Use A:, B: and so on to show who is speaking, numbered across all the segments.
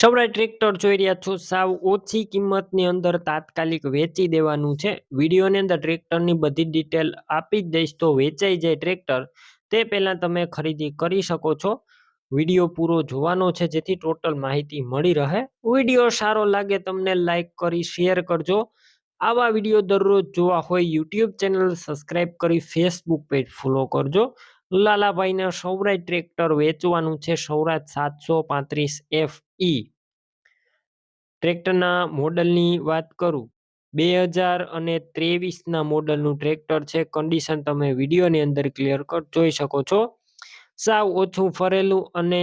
A: સૌરાય tractor જોઈ રહ્યા છો. સાવ ઓછી કિંમતની અંદર તાત્કાલિક વેચી દેવાનું છે. વિડીયોની અંદર ટ્રેક્ટરની બધી ડિટેલ આપી જ દઈશ. તો વેચાઈ જાય ટ્રેક્ટર, તે પહેલાં તમે ખરીદી કરી શકો છો. વીડિયો પૂરો જોવાનો છે, જેથી ટોટલ માહિતી મળી રહે. વીડિયો સારો લાગે તમને લાઇક કરી, શેર કરજો. આવા વીડિયો દરરોજ જોવા હોય, યુટ્યુબ ચેનલ સબસ્ક્રાઈબ કરી, ફેસબુક પેજ ફોલો કરજો. લાલાભાઈને સૌરાજ ટ્રેક્ટર વેચવાનું છે. સૌરાજ સાતસો પાંત્રીસ એફ ઈ. ટ્રેક્ટરના મોડલની વાત કરું. બે હજાર અને ત્રેવીસના મોડલનું ટ્રેક્ટર છે. કન્ડિશન તમે વિડીયોની અંદર ક્લિયર કટ જોઈ શકો છો. સાવ ઓછું ફરેલું અને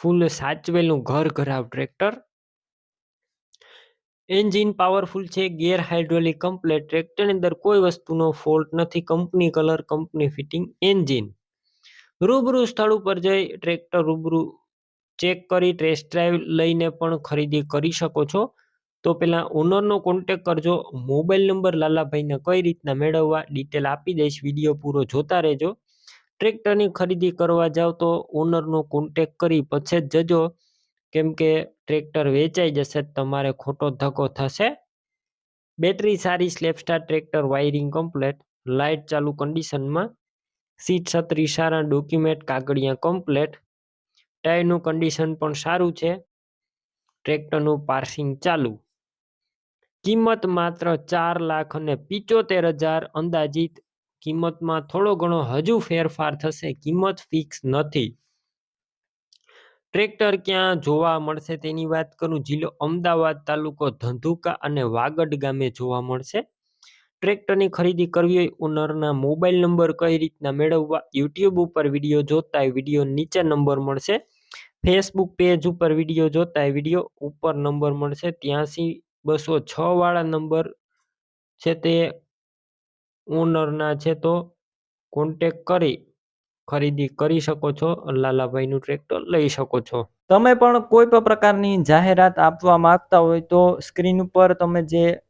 A: ફૂલ સાચવેલું ઘર ઘરાવ ટ્રેક્ટર. એન્જિન પાવરફુલ છે. ગેર હાઇડ્રોલિક કમ્પ્લેટ ટ્રેક્ટરની અંદર કોઈ વસ્તુનો ફોલ્ટ નથી. Company colour, company fitting, engine. રૂબરૂ સ્થળ ઉપર જઈ ટ્રેક્ટર રૂબરૂ ચેક કરી ટેસ્ટ ડ્રાઈવ લઈને પણ ખરીદી કરી શકો છો. તો પહેલાં ઓનરનો કોન્ટેક કરજો. મોબાઈલ નંબર લાલાભાઈને કઈ રીતના મેળવવા ડિટેલ આપી દઈશ. વીડિયો પૂરો જોતા રહેજો. ટ્રેક્ટરની ખરીદી કરવા જાવ તો ઓનરનો કોન્ટેક કરી પછી જ જજો. કેમ કે ટ્રેક્ટર વેચાઈ જશે, તમારે ખોટો ધક્કો થશે. બેટરી સારી સ્લેપસ્ટાર ટ્રેક્ટર વાયરિંગ કમ્પ્લેટ લાઇટ ચાલુ કન્ડિશનમાં સીટ છત્રી સારા ડોક્યુમેન્ટ કાગળિયા કમ્પ્લેટ ટાયરનું કન્ડિશન પણ સારું છે. ટ્રેક્ટરનું પાર્સિંગ ચાલુ. કિંમત માત્ર ચાર લાખ અને પિચોતેર હજાર અંદાજિત. કિંમતમાં થોડો ઘણો હજુ ફેરફાર થશે, કિંમત ફિક્સ નથી. ટ્રેક્ટર ક્યાં જોવા મળશે તેની વાત કરું, જિલ્લો અમદાવાદ તાલુકો ધંધુકા અને વાગડ ગામે જોવા મળશે. ટ્રેક્ટરની ખરીદી કરવી હોય ઓનરના મોબાઈલ નંબર કઈ રીતના મેળવવા, યુટ્યુબ ઉપર વીડિયો જોતા વીડિયો નીચે નંબર મળશે. ફેસબુક પેજ ઉપર વીડિયો જોતા વીડિયો ઉપર નંબર મળશે. ત્યાંસી બસો છ વાળા નંબર છે તે ઓનરના છે તો કોન્ટેક કરી ખરીદી કરી શકો છો, લાલાભાઈનું ટ્રેક્ટર લઈ શકો છો.
B: તમે પણ કોઈ પણ પ્રકારની જાહેરાત આપવા માંગતા હોય તો સ્ક્રીન ઉપર તમે જે